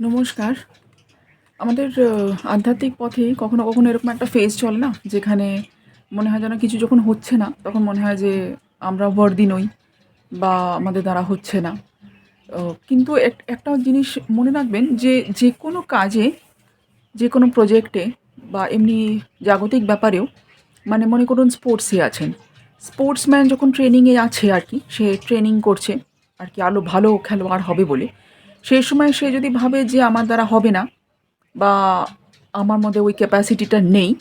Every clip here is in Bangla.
নমস্কার। আমাদের আধ্যাত্মিক পথে কখনো কখনো এরকম একটা ফেজ চলে না, যেখানে মনে হয় যেন কিছু যখন হচ্ছে না, তখন মনে হয় যে আমরা বর্দি নই বা আমাদের দ্বারা হচ্ছে না। কিন্তু এক- একটা জিনিস মনে রাখবেন যে যে কোনো কাজে, যে কোনো প্রজেক্টে বা এমনি জাগতিক ব্যাপারেও মানে মনে করুন স্পোর্টসে আছেন। স্পোর্টসম্যান যখন ট্রেনিংয়ে আছে আর কি, সে ট্রেনিং করছে, আর কি আরও ভালো খেলোয়াড় হবে বলে সেই সময় সে যদি ভাবে যে আমার দ্বারা হবে না বা আমার মধ্যে ওই ক্যাপাসিটিটা নেই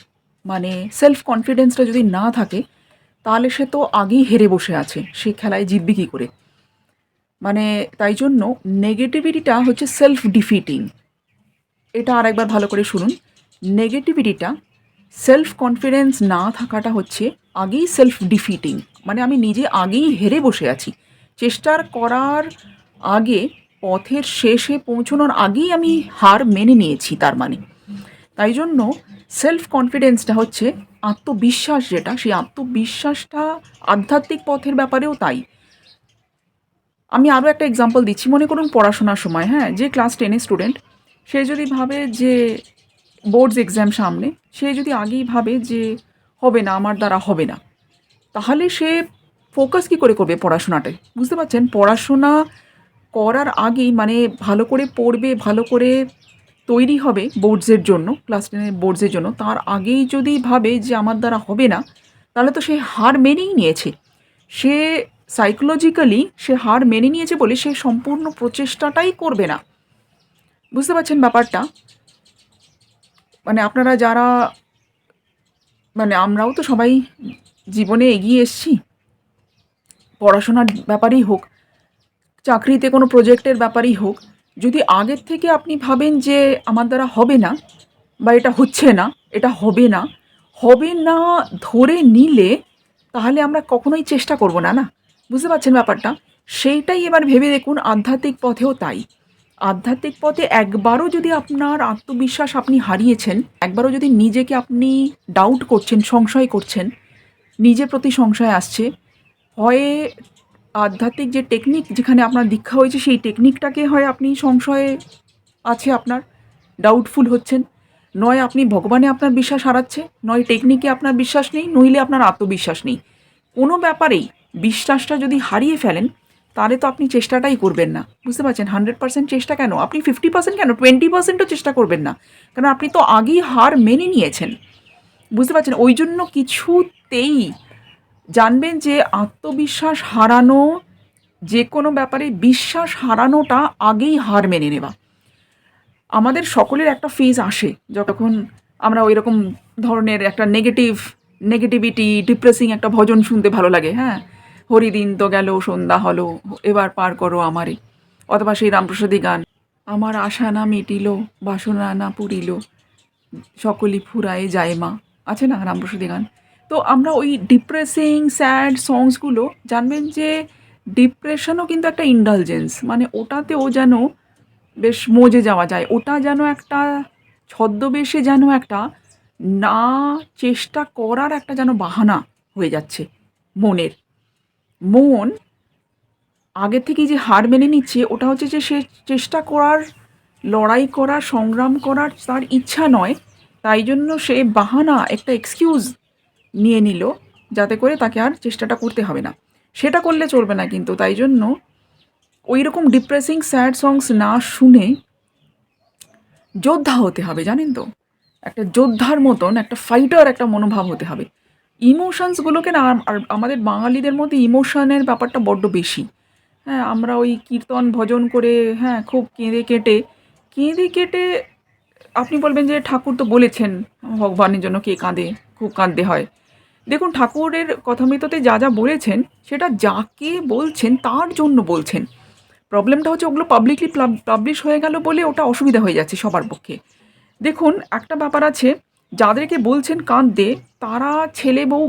মানে সেলফ কনফিডেন্সটা যদি না থাকে, তাহলে সে তো আগেই হেরে বসে আছে, সে খেলায় জিতবে কী করে? মানে তাই জন্য নেগেটিভিটিটা হচ্ছে সেলফ ডিফিটিং এটা আর একবার ভালো করে শুনুন। নেগেটিভিটিটা সেলফ কনফিডেন্স না থাকাটা হচ্ছে আগেই সেলফ ডিফিটিং মানে আমি নিজে আগেই হেরে বসে আছি। চেষ্টার করার আগে পথের শেষে পৌঁছানোর আগেই আমি হার মেনে নিয়েছি, তার মানে। তাই জন্য সেলফ কনফিডেন্সটা হচ্ছে আত্মবিশ্বাস যেটা, সেই আত্মবিশ্বাসটা আধ্যাত্মিক পথের ব্যাপারেও তাই। আমি আরও একটা এক্সাম্পল দিচ্ছি, মনে করুন পড়াশোনার সময় হ্যাঁ যে ক্লাস টেনের স্টুডেন্ট সে যদি ভাবে যে বোর্ডস এক্সাম সামনে, সে যদি আগেই ভাবে যে হবে না, আমার দ্বারা হবে না, তাহলে সে ফোকাস কী করে করবে পড়াশোনাটায়? বুঝতে পারছেন? পড়াশোনা করার আগেই মানে ভালো করে পড়বে, ভালো করে তৈরি হবে বোর্ডসের জন্য ক্লাস টেনের বোর্ডসের জন্য, তার আগেই যদি ভাবে যে আমার দ্বারা হবে না, তাহলে তো সে হার মেনেই নিয়েছে। সে সাইকোলজিক্যালি সে হার মেনে নিয়েছে বলে সে সম্পূর্ণ প্রচেষ্টাটাই করবে না। বুঝতে পারছেন ব্যাপারটা? মানে আপনারা যারা মানে আমরাও তো সবাই জীবনে এগিয়ে এসছি, পড়াশোনার ব্যাপারেই হোক চাকরিতে কোনো প্রজেক্টের ব্যাপারই হোক, যদি আগের থেকে আপনি ভাবেন যে আমার দ্বারা হবে না বা এটা হচ্ছে না, এটা হবে না হবে না ধরে নিলে তাহলে আমরা কখনোই চেষ্টা করব না না? বুঝতে পারছেন ব্যাপারটা? সেইটাই এবার ভেবে দেখুন, আধ্যাত্মিক পথেও তাই। আধ্যাত্মিক পথে একবারও যদি আপনার আত্মবিশ্বাস আপনি হারিয়েছেন, একবারও যদি নিজেকে আপনি ডাউট করছেন, সংশয় করছেন নিজের প্রতি সংশয় আসছে হয় আধ্যাত্মিক যে টেকনিক যেখানে আপনার দীক্ষা হয়েছে, সেই টেকনিকটাকে হয় আপনি সংশয়ে আছে আপনার ডাউটফুল হচ্ছেন। নয়, আপনি ভগবানে আপনার বিশ্বাস হারাচ্ছে, নয় টেকনিকে আপনার বিশ্বাস নেই, নইলে আপনার আত্মবিশ্বাস নেই। কোনো ব্যাপারেই বিশ্বাসটা যদি হারিয়ে ফেলেন, তাহলে তো আপনি চেষ্টাটাই করবেন না। বুঝতে পারছেন? হান্ড্রেড পার্সেন্ট চেষ্টা কেন? আপনি ফিফটি পার্সেন্ট কেন? টোয়েন্টি পার্সেন্টও চেষ্টা করবেন না। কারণ আপনি তো আগেই হার মেনে নিয়েছেন। বুঝতে পারছেন? ওই জন্য কিছুতেই জানবেন যে আত্মবিশ্বাস হারানো যে কোনো ব্যাপারে বিশ্বাস হারানোটা আগেই হার মেনে নেওয়া। আমাদের সকলের একটা ফেজ আসে যখন আমরা ওই রকম ধরনের একটা নেগেটিভ নেগেটিভিটি ডিপ্রেসিং একটা ভজন শুনতে ভালো লাগে হ্যাঁ? হরিদিন তো গেল, সন্ধ্যা হলো, এবার পার করো আমারে। অথবা সেই রামপ্রসাদী গান, আমার আশা না মিটিল, বাসনা না পুরিল সকলই ফুরায়ে যায় মা। আছে না রামপ্রসাদী গান? তো আমরা ওই ডিপ্রেসিং স্যাড সংসগুলো জানবেন যে ডিপ্রেশনও কিন্তু একটা ইন্ডালজেন্স মানে ওটাতেও যেন বেশ মজে যাওয়া যায়, ওটা যেন একটা ছদ্মবেশে যেন একটা না চেষ্টা করার একটা যেন বাহানা হয়ে যাচ্ছে মনের। মন আগে থেকেই যে হার মেনে নিচ্ছে, ওটা হচ্ছে যে সে চেষ্টা করার, লড়াই করার, সংগ্রাম করার তার ইচ্ছা নয়, তাই জন্য সে বাহানা একটা এক্সকিউজ নিয়ে নিল, যাতে করে তাকে আর চেষ্টাটা করতে হবে না। সেটা করলে চলবে না কিন্তু, তাই জন্য ওই রকম ডিপ্রেসিং স্যাড সংস না শুনে যোদ্ধা হতে হবে, জানেন তো? একটা যোদ্ধার মতন, একটা ফাইটার একটা মনোভাব হতে হবে। ইমোশনসগুলোকে না, আর আমাদের বাঙালিদের মধ্যে ইমোশনের ব্যাপারটা বড্ড বেশি। হ্যাঁ আমরা ওই কীর্তন, ভজন করে হ্যাঁ খুব কেঁদে কেটে কেঁদে কেটে, আপনি বলবেন যে ঠাকুর তো বলেছেন, ভগবানের জন্য কে কাঁদে, খুব কাঁদতে হয়। দেখুন, ঠাকুরের কথামৃততে যা যা বলেছেন, সেটা যাকে বলছেন, তার জন্য বলছেন। প্রবলেমটা হচ্ছে ওগুলো পাবলিকলি পাবলিশ হয়ে গেল বলে ওটা অসুবিধা হয়ে যাচ্ছে সবার পক্ষে। দেখুন, একটা ব্যাপার আছে, যাদেরকে বলছেন কাঁদতে, তারা ছেলে বউ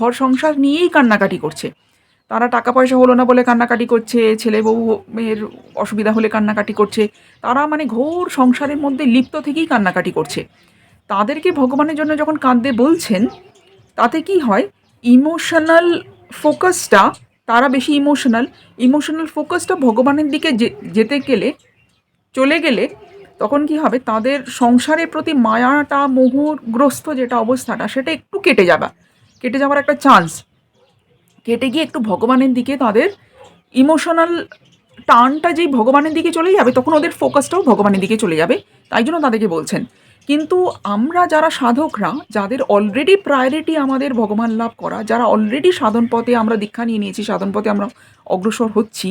ঘর সংসার নিয়েই কান্নাকাটি করছে। তারা টাকা পয়সা হলো না বলে কান্নাকাটি করছে, ছেলে বউ এর অসুবিধা হলে কান্নাকাটি করছে। তারা মানে ঘোর সংসারের মধ্যে লিপ্ত থেকেই কান্নাকাটি করছে। তাদেরকে ভগবানের জন্য যখন কাঁদতে বলছেন তাতে কি হয়? ইমোশনাল ফোকাসটা তারা বেশি ইমোশনাল ইমোশনাল ফোকাসটা ভগবানের দিকে যেতে গেলে, চলে গেলে তখন কি হবে? তাদের সংসারের প্রতি মায়াটা মোহগ্রস্ত যেটা অবস্থাটা, সেটা একটু কেটে যাবে। কেটে যাওয়ার একটা চান্স কেটে গিয়ে একটু ভগবানের দিকে তাদের ইমোশনাল টানটা যেই ভগবানের দিকে চলে যাবে, তখন ওদের ফোকাসটাও ভগবানের দিকে চলে যাবে। তাই জন্য তাদেরকে বলছেন। কিন্তু আমরা যারা সাধকরা, যাদের অলরেডি প্রায়োরিটি আমাদের ভগবান লাভ করা, যারা অলরেডি সাধন পথে আমরা দীক্ষা নিয়ে নিয়েছি, সাধন পথে আমরা অগ্রসর হচ্ছি,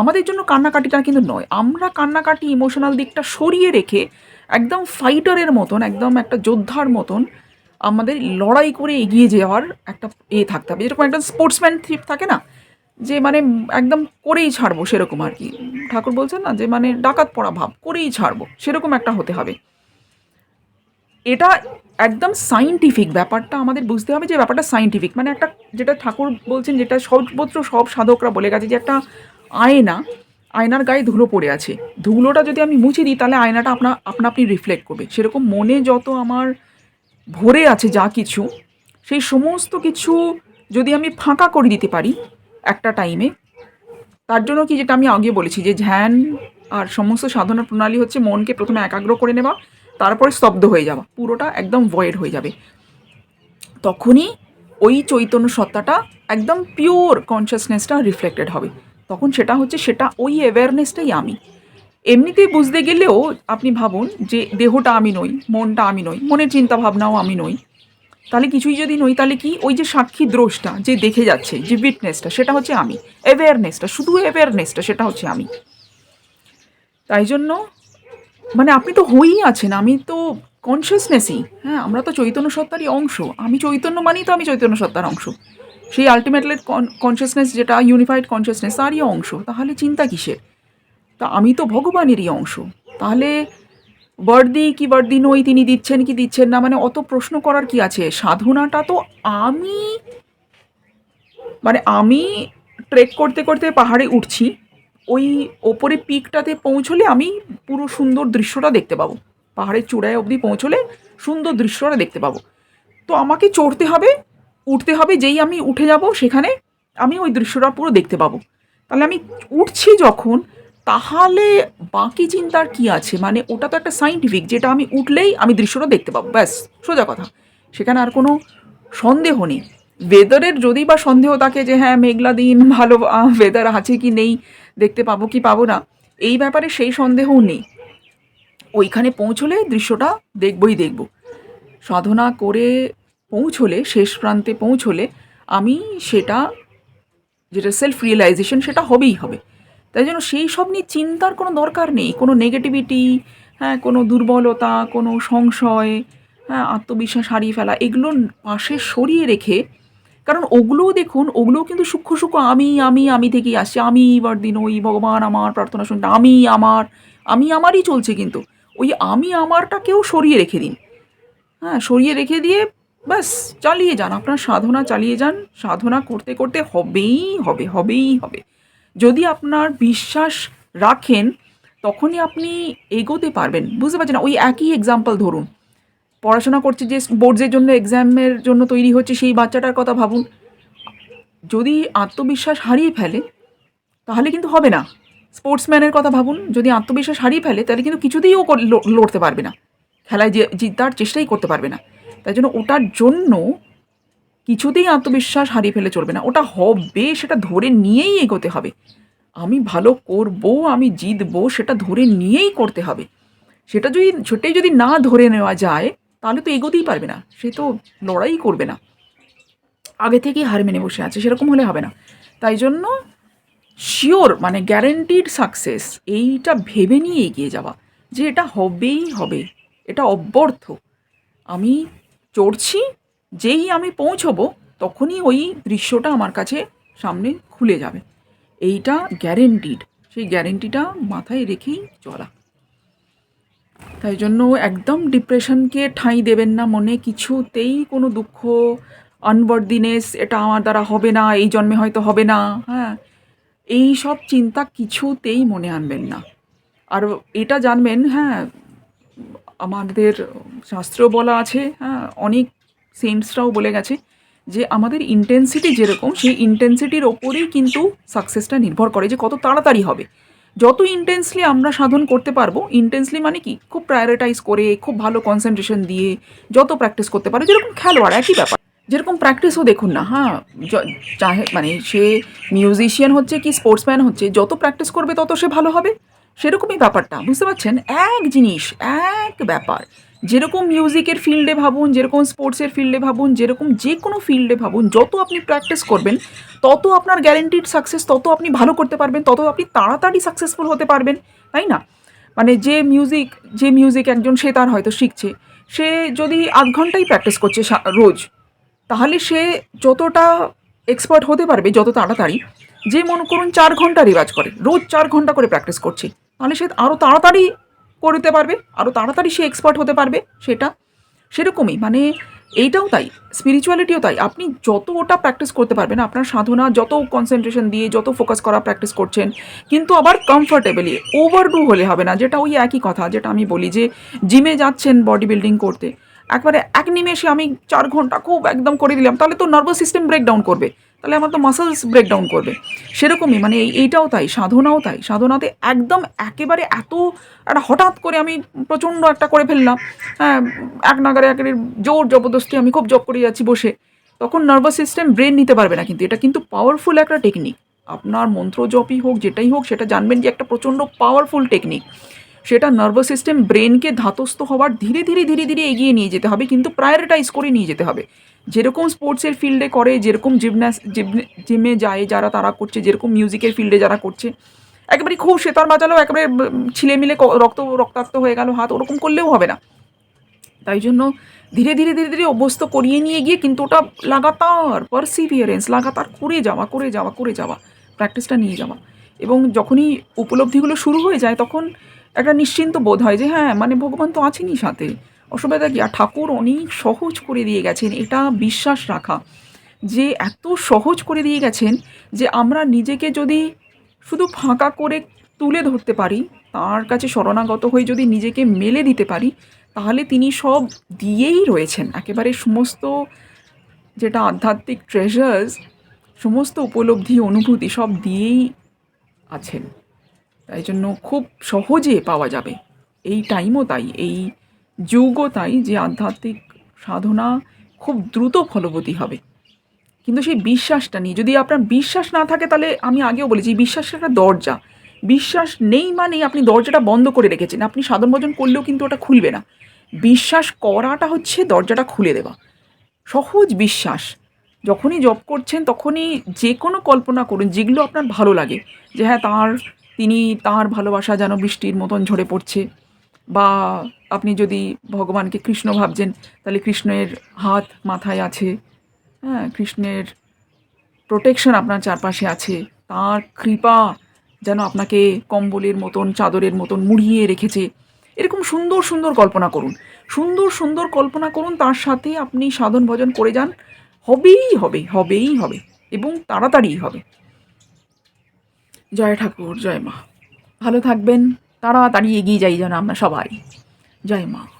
আমাদের জন্য কান্নাকাটিটা কিন্তু নয়। আমরা কান্নাকাটি ইমোশনাল দিকটা সরিয়ে রেখে একদম ফাইটারের মতন, একদম একটা যোদ্ধার মতন আমাদের লড়াই করে এগিয়ে যাওয়ার একটা এ থাকতে হবে। যেরকম একটা স্পোর্টসম্যান থিপ থাকে না, যে মানে একদম করেই ছাড়বো সেরকম আর কি। ঠাকুর বলছেন না যে মানে ডাকাত পড়া ভাব, করেই ছাড়বো, সেরকম একটা হতে হবে। এটা একদম সাইন্টিফিক ব্যাপারটা আমাদের বুঝতে হবে যে ব্যাপারটা সাইন্টিফিক মানে একটা যেটা ঠাকুর বলছেন যেটা সর্বত্র সব সাধকরা বলে গেছে যে একটা আয়না, আয়নার গায়ে ধুলো পড়ে আছে। ধুলোটা যদি আমি মুছে দিই তাহলে আয়নাটা আপনা আপনা আপনি রিফ্লেক্ট করবে। সেরকম মনে যত আমার ভরে আছে যা কিছু, সেই সমস্ত কিছু যদি আমি ফাঁকা করে দিতে পারি একটা টাইমে তার জন্য কি যেটা আমি আগে বলেছি যে ধ্যান আর সমস্ত সাধনা প্রণালী হচ্ছে মনকে প্রথমে একাগ্র করে নেওয়া তারপরে স্তব্ধ হয়ে যাওয়া, পুরোটা একদম ভয়েড হয়ে যাবে। তখনই ওই চৈতন্য সত্তাটা একদম পিওর কনসিয়াসনেসটা রিফ্লেক্টেড হবে। তখন সেটা হচ্ছে সেটা ওই অ্যাওয়ারনেসটাই আমি। এমনিতেই বুঝতে গেলেও আপনি ভাবুন যে দেহটা আমি নই, মনটা আমি নই, মনের চিন্তা ভাবনাও আমি নই। তাহলে কিছুই যদি নই, তাহলে কি ওই যে সাক্ষী দ্রোষটা যে দেখে যাচ্ছে, যে উইটনেসটা সেটা হচ্ছে আমি। অ্যাওয়ারনেসটা শুধু অ্যাওয়ারনেসটা সেটা হচ্ছে আমি। তাই জন্য মানে আপনি তো হয়েই আছেন, আমি তো কনসিয়াসনেসই হ্যাঁ আমরা তো চৈতন্য সত্তারই অংশ। আমি চৈতন্য মানেই তো আমি চৈতন্য সত্তার অংশ। সেই আলটিমেটলি কনসিয়াসনেস যেটা ইউনিফাইড কনসিয়াসনেস তারই অংশ। তাহলে চিন্তা কিসের? তা আমি তো ভগবানেরই অংশ। তাহলে বর্দি কি বর্দি নই, তিনি দিচ্ছেন কি দিচ্ছেন না মানে অত প্রশ্ন করার কি আছে? সাধনাটা তো আমি মানে আমি ট্রেক করতে করতে পাহাড়ে উঠছি। ওই ওপরে পিকটাতে পৌঁছলে আমি পুরো সুন্দর দৃশ্যটা দেখতে পাবো। পাহাড়ের চূড়ায় অবধি পৌঁছলে সুন্দর দৃশ্যটা দেখতে পাবো। তো আমাকে চড়তে হবে, উঠতে হবে, যেই আমি উঠে যাব সেখানে আমি ওই দৃশ্যটা পুরো দেখতে পাবো। তাহলে আমি উঠছি যখন, তাহলে বাকি চিন্তার কি আছে? মানে ওটা তো একটা সাইন্টিফিক যেটা আমি উঠলেই আমি দৃশ্যটা দেখতে পাবো। ব্যাস, সোজা কথা। সেখানে আর কোনো সন্দেহ নেই। ওয়েদারের যদি বা সন্দেহ থাকে যে হ্যাঁ মেঘলা দিন, ভালো ওয়েদার আছে কি নেই দেখতে পাবো কি পাবো না, এই ব্যাপারে সেই সন্দেহও নেই। ওইখানে পৌঁছলে দৃশ্যটা দেখবই দেখব। সাধনা করে পৌঁছলে, শেষ প্রান্তে পৌঁছলে আমি সেটা, যেটা সেলফ রিয়েলাইজেশন সেটা হবেই হবে। তাই জন্য সেই সব নিয়ে চিন্তার কোনো দরকার নেই। কোনো নেগেটিভিটি হ্যাঁ কোনো দুর্বলতা, কোনো সংশয় হ্যাঁ আত্মবিশ্বাস হারিয়ে ফেলা, এগুলো পাশে সরিয়ে রেখে কারণ ওগুলোও দেখুন, ওগুলোও কিন্তু সূক্ষ্ম সূক্ষ্ম, আমি আমি আমি থেকেই আসছে। আমি বড়দিন ওই ভগবান আমার প্রার্থনা শুনতে, আমি আমার, আমি আমারই চলছে কিন্তু। ওই আমি আমারটাকেও সরিয়ে রেখে দিন। হ্যাঁ সরিয়ে রেখে দিয়ে ব্যাস, চালিয়ে যান। আপনার সাধনা চালিয়ে যান। সাধনা করতে করতে হবেই হবে হবেই হবে। যদি আপনার বিশ্বাস রাখেন, তখনই আপনি এগোতে পারবেন। বুঝতে পারছেন ওই একই এক্সাম্পল ধরুন। পড়াশোনা করছে যে বোর্ডসের জন্য এক্সামের জন্য তৈরি হচ্ছে সেই বাচ্চাটার কথা ভাবুন। যদি আত্মবিশ্বাস হারিয়ে ফেলে, তাহলে কিন্তু হবে না। স্পোর্টসম্যানের কথা ভাবুন, যদি আত্মবিশ্বাস হারিয়ে ফেলে, তাহলে কিন্তু কিছুতেই ও লড়তে পারবে না। খেলায় যে জিতার চেষ্টাই করতে পারবে না। তাই জন্য ওটার জন্য কিছুতেই আত্মবিশ্বাস হারিয়ে ফেলে চলবে না। ওটা হবে, সেটা ধরে নিয়েই এগোতে হবে। আমি ভালো করব, আমি জিতবো, সেটা ধরে নিয়েই করতে হবে। সেটা যদি সেটাই যদি না ধরে নেওয়া যায় তাহলে তো এগোতেই পারবে না। সে তো লড়াই করবে না। আগে থেকেই হার মেনে বসে আছে, সেরকম হলে হবে না। তাই জন্য শিওর মানে গ্যারেন্টিড সাকসেস এইটা ভেবে নিয়ে এগিয়ে যাওয়া, যে এটা হবেই হবে, এটা অব্যর্থ। আমি চড়ছি, যেই আমি পৌঁছবো, তখনই ওই দৃশ্যটা আমার কাছে সামনে খুলে যাবে। এইটা গ্যারেন্টিড সেই গ্যারেন্টিটা মাথায় রেখেই চলা। তাই জন্য একদম ডিপ্রেশনকে ঠাঁই দেবেন না মনে, কিছুতেই কোনো দুঃখ আনবর্দিনেস এটা আমার দ্বারা হবে না, এই জন্মে হয়তো হবে না হ্যাঁ। এই সব চিন্তা কিছুতেই মনে আনবেন না। আর এটা জানবেন হ্যাঁ আমাদের শাস্ত্র বলা আছে হ্যাঁ অনেক সেন্টসরাও বলে গেছে যে আমাদের ইন্টেন্সিটি যেরকম, সেই ইন্টেন্সিটির ওপরেই কিন্তু সাকসেসটা নির্ভর করে যে কত তাড়াতাড়ি হবে। যত ইন্টেন্সলি আমরা সাধন করতে পারব ইন্টেন্সলি মানে কি? খুব প্রায়োরিটাইজ করে, খুব ভালো কনসেন্ট্রেশন দিয়ে যত প্র্যাকটিস করতে পারে, যেরকম খেলোয়াড়, একই ব্যাপার। যেরকম প্র্যাকটিসও দেখুন না হ্যাঁ চাহে মানে সে মিউজিশিয়ান হচ্ছে কি স্পোর্টসম্যান হচ্ছে, যত প্র্যাকটিস করবে তত সে ভালো হবে। সেরকমই ব্যাপারটা, বুঝতে পারছেন? এক জিনিস, এক ব্যাপার। যেরকম মিউজিকের ফিল্ডে ভাবুন, যেরকম স্পোর্টসের ফিল্ডে ভাবুন, যেরকম যে কোনো ফিল্ডে ভাবুন, যত আপনি প্র্যাকটিস করবেন, তত আপনার গ্যারেন্টিড সাকসেস তত আপনি ভালো করতে পারবেন, তত আপনি তাড়াতাড়ি সাকসেসফুল হতে পারবেন, তাই না? মানে যে মিউজিক যে মিউজিক একজন সে তার হয়তো শিখছে, সে যদি আধ ঘন্টাই প্র্যাকটিস করছে রোজ, তাহলে সে যতটা এক্সপার্ট হতে পারবে, যত তাড়াতাড়ি, যে মনে করুন চার ঘণ্টা রেওয়াজ করে, রোজ চার ঘণ্টা করে প্র্যাকটিস করছে, তাহলে সে আরও তাড়াতাড়ি করতে পারবে আরও তাড়াতাড়ি সে এক্সপার্ট হতে পারবে, সেটা সেরকমই। মানে এইটাও তাই স্পিরিচুয়ালিটিও তাই। আপনি যত ওটা প্র্যাকটিস করতে পারবেন, আপনার সাধনা, যত কনসেন্ট্রেশন দিয়ে, যত ফোকাস করা প্র্যাকটিস করছেন, কিন্তু আবার কমফর্টেবলি ওভারডু হলে হবে না। যেটা ওই একই কথা, যেটা আমি বলি যে জিমে যাচ্ছেন বডি বিল্ডিং করতে, একবারে এক নিমেষে আমি চার ঘণ্টা খুব একদম করে দিলাম, তাহলে তো নার্ভাস সিস্টেম ব্রেকডাউন করবে। তাহলে আমার তো মাসেলস ব্রেকডাউন করবে। সেরকমই মানে এই, এইটাও তাই, সাধনাও তাই। সাধনাতে একদম একেবারে এত, একটা হঠাৎ করে আমি প্রচণ্ড একটা করে ফেললাম। হ্যাঁ এক নাগারে একেবারে জোর জবরদস্তি আমি খুব জব করে যাচ্ছি বসে। তখন নার্ভাস সিস্টেম ব্রেন নিতে পারবে না কিন্তু। এটা কিন্তু পাওয়ারফুল একটা টেকনিক আপনার মন্ত্র জপই হোক, যেটাই হোক, সেটা জানবেন যে একটা প্রচণ্ড পাওয়ারফুল টেকনিক সেটা নার্ভাস সিস্টেম ব্রেনকে ধাতস্থ হওয়ার ধীরে ধীরে ধীরে ধীরে এগিয়ে নিয়ে যেতে হবে। কিন্তু প্রায়োরিটাইজ করে নিয়ে যেতে হবে। যেরকম স্পোর্টসের ফিল্ডে করে, যেরকম জিমনাস জিমে যায় যারা তারা করছে, যেরকম মিউজিকের ফিল্ডে যারা করছে, একেবারে খুব সেতার বাজালো একেবারে ছিলে মিলে রক্ত, রক্তাক্ত হয়ে গেল, হাত ওরকম করলেও হবে না। তাই জন্য ধীরে ধীরে ধীরে ধীরে অভ্যস্ত করিয়ে নিয়ে গিয়ে কিন্তু ওটা লাগাতার পারসিভিয়ারেন্স লাগাতার করে যাওয়া করে যাওয়া করে যাওয়া প্র্যাকটিসটা নিয়ে যাওয়া। এবং যখনই উপলব্ধিগুলো শুরু হয়ে যায়, তখন একটা নিশ্চিন্ত বোধ হয় যে হ্যাঁ মানে ভগবান তো আছেনই সাথে। অসুবিধা কি? আর ঠাকুর অনেক সহজ করে দিয়ে গেছেন, এটা বিশ্বাস রাখা। যে এত সহজ করে দিয়ে গেছেন যে আমরা নিজেকে যদি শুধু ফাঁকা করে তুলে ধরতে পারি, তার কাছে শরণাগত হয়ে যদি নিজেকে মেলে দিতে পারি, তাহলে তিনি সব দিয়েই রয়েছেন। একেবারে সমস্ত যেটা আধ্যাত্মিক ট্রেজার্স সমস্ত উপলব্ধি, অনুভূতি সব দিয়েই আছেন। তাই জন্য খুব সহজে পাওয়া যাবে। এই টাইমও তাই, এই যুগও তাই যে আধ্যাত্মিক সাধনা খুব দ্রুত ফলবতী হবে। কিন্তু সেই বিশ্বাসটা নিয়ে যদি আপনার বিশ্বাস না থাকে, তাহলে আমি আগেও বলেছি বিশ্বাসটা একটা দরজা। বিশ্বাস নেই মানেই আপনি দরজাটা বন্ধ করে রেখেছেন। আপনি সাধন ভজন করলেও কিন্তু ওটা খুলবে না। বিশ্বাস করাটা হচ্ছে দরজাটা খুলে দেওয়া। সহজ বিশ্বাস। যখনই জব করছেন, তখনই যে কোনো কল্পনা করুন, যেগুলো আপনার ভালো লাগে। যে হ্যাঁ তার, তিনি তার ভালোবাসা যেন বৃষ্টির মতন ঝরে পড়ছে। বা আপনি যদি ভগবানকে কৃষ্ণ ভাবছেন, তাহলে কৃষ্ণের হাত মাথায় আছে হ্যাঁ কৃষ্ণের প্রোটেকশন আপনার চারপাশে আছে। তার কৃপা যেন আপনাকে কম্বলের মতন, চাদরের মতন মুড়িয়ে রেখেছে। এরকম সুন্দর সুন্দর কল্পনা করুন। সুন্দর সুন্দর কল্পনা করুন, তার সাথে আপনি সাধন ভজন করে যান। হবেই হবে হবেই হবে এবং তাড়াতাড়িই হবে। জয় ঠাকুর, জয় মা। ভালো থাকবেন। তাড়াতাড়ি এগিয়ে যাই যেন আমরা সবাই। জয় মা।